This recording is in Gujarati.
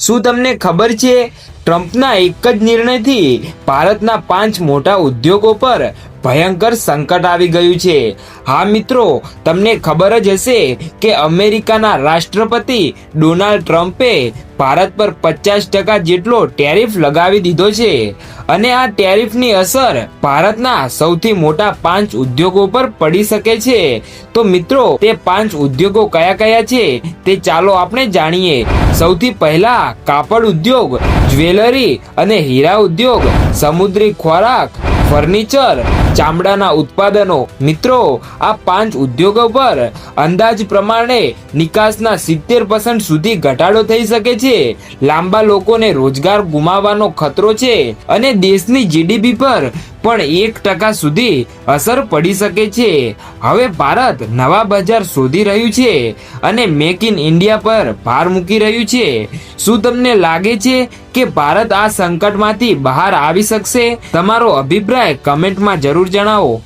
શું તમને ખબર છે? ટ્રમ્પના એક જ નિર્ણયથી ભારતના પાંચ મોટા ઉદ્યોગો પર ભયંકર સંકટ આવી ગયું છે. હા, મિત્રો, તમને ખબર જ હશે કે અમેરિકાના રાષ્ટ્રપતિ ડોનાલ્ડ ટ્રમ્પે ભારત પર પચાસ ટકા જેટલો ટેરિફ લગાવી દીધો છે. અને આ ટેરિફની અસર ભારતના સૌથી મોટા પાંચ ઉદ્યોગો પર પડી શકે છે. તો મિત્રો, તે પાંચ ઉદ્યોગો કયા કયા છે તે ચાલો આપણે જાણીએ. સૌથી પહેલા કાપડ ઉદ્યોગ, જ્વેલરી અને હીરા ઉદ્યોગ, સમુદ્રી ખોરાક ફર્નિચર, ચામડાના ઉત્પાદનો. મિત્રો, આ પાંચ ઉદ્યોગો પર અંદાજ પ્રમાણે નિકાસના સિત્તેર પર્સન્ટ સુધી ઘટાડો થઈ શકે છે. લાંબા લોકોને રોજગાર ગુમાવવાનો ખતરો છે અને દેશની જીડીપી પર પણ એક ટકા સુધી અસર પડી શકે છે. હવે ભારત નવા બજાર શોધી રહ્યું છે અને મેક ઇન ઇન્ડિયા પર ભાર મૂકી રહ્યું છે. શું તમને લાગે છે કે ભારત આ સંકટમાંથી બહાર આવી શકશે? તમારો અભિપ્રાય કમેન્ટમાં જરૂર જણાવો.